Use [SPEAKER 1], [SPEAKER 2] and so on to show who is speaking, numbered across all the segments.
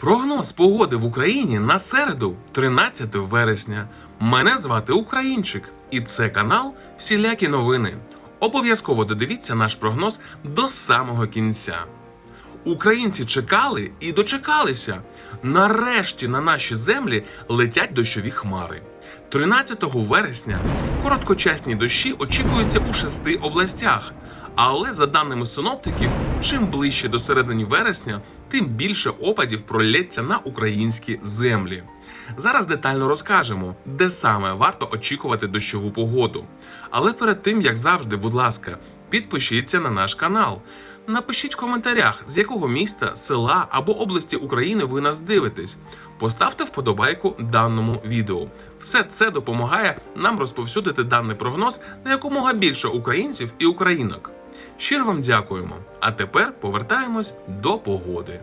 [SPEAKER 1] Прогноз погоди в Україні на середу, 13 вересня. Мене звати Українчик, і це канал Всілякі новини. Обов'язково додивіться наш прогноз до самого кінця. Українці чекали і дочекалися. Нарешті на наші землі летять дощові хмари. 13 вересня короткочасні дощі очікуються у шести областях. Але за даними синоптиків, чим ближче до середини вересня, тим більше опадів пролється на українські землі. Зараз детально розкажемо, де саме варто очікувати дощову погоду. Але перед тим, як завжди, будь ласка, підпишіться на наш канал. Напишіть в коментарях, з якого міста, села або області України ви нас дивитесь. Поставте вподобайку даному відео. Все це допомагає нам розповсюдити даний прогноз на якомога більше українців і українок. Щиро вам дякуємо. А тепер повертаємось до погоди.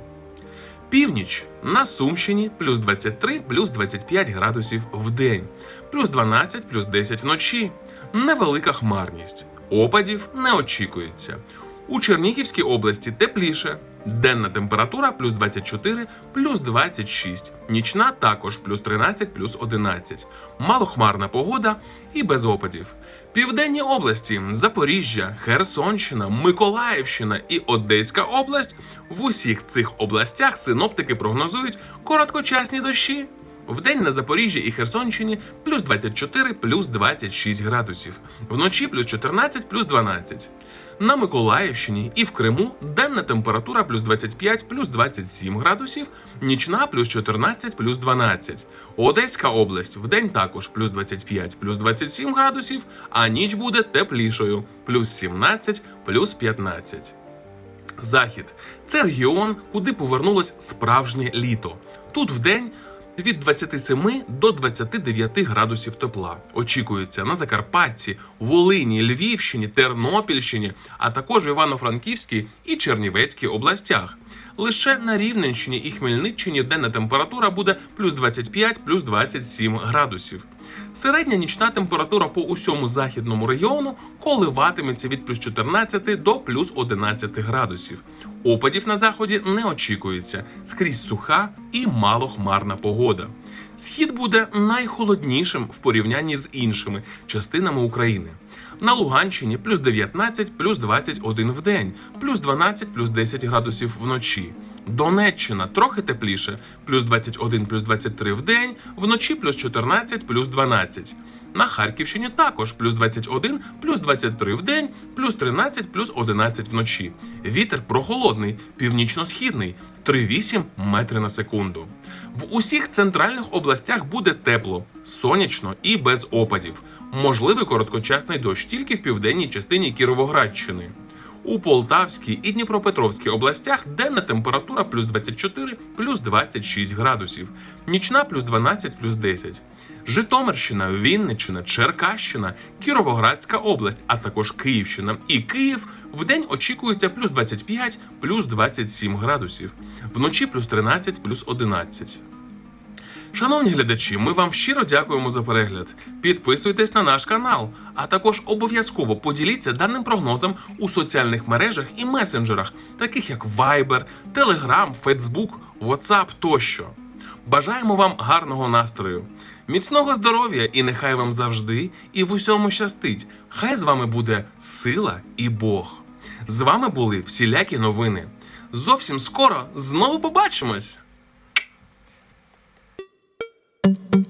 [SPEAKER 1] Північ на Сумщині плюс 23, плюс 25 градусів в день, плюс 12, плюс 10 вночі. Невелика хмарність. Опадів не очікується. У Чернігівській області тепліше. Денна температура плюс 24, плюс 26. Нічна також плюс 13, плюс 11. Малохмарна погода і без опадів. Південні області Запоріжжя, Херсонщина, Миколаївщина і Одеська область. В усіх цих областях синоптики прогнозують короткочасні дощі. Вдень на Запоріжжі і Херсонщині плюс 24, плюс 26 градусів. Вночі плюс 14, плюс 12. На Миколаївщині і в Криму денна температура плюс 25, плюс 27 градусів, нічна плюс 14, плюс 12. Одеська область вдень також плюс 25, плюс 27 градусів, а ніч буде теплішою плюс 17, плюс 15. Захід це регіон, куди повернулось справжнє літо. Тут вдень від 27 до 29 градусів тепла. Очікується на Закарпатті, Волині, Львівщині, Тернопільщині, а також в Івано-Франківській і Чернівецькій областях. Лише на Рівненщині і Хмельниччині денна температура буде плюс 25, плюс 27 градусів. Середня нічна температура по усьому західному регіону коливатиметься від плюс 14 до плюс 11 градусів. Опадів на заході не очікується, скрізь суха і малохмарна погода. Схід буде найхолоднішим в порівнянні з іншими частинами України. На Луганщині плюс 19, плюс 21 в день, плюс 12, плюс 10 градусів вночі. Донеччина трохи тепліше, плюс 21, плюс 23 в день, вночі плюс 14, плюс 12. На Харківщині також плюс 21, плюс 23 в день, плюс 13, плюс 11 вночі. Вітер прохолодний, північно-східний 3,8 метри на секунду. В усіх центральних областях буде тепло, сонячно і без опадів. Можливий короткочасний дощ тільки в південній частині Кіровоградщини. У Полтавській і Дніпропетровській областях денна температура плюс 24, плюс 26 градусів, нічна плюс 12, плюс 10. Житомирщина, Вінниччина, Черкащина, Кіровоградська область, а також Київщина і Київ в день очікується плюс 25, плюс 27 градусів, вночі плюс 13, плюс 11. Шановні глядачі, ми вам щиро дякуємо за перегляд. Підписуйтесь на наш канал, а також обов'язково поділіться даним прогнозом у соціальних мережах і месенджерах, таких як Viber, Telegram, Facebook, WhatsApp тощо. Бажаємо вам гарного настрою, міцного здоров'я і нехай вам завжди і в усьому щастить. Хай з вами буде сила і Бог. З вами були всілякі новини. Зовсім скоро знову побачимось! thank you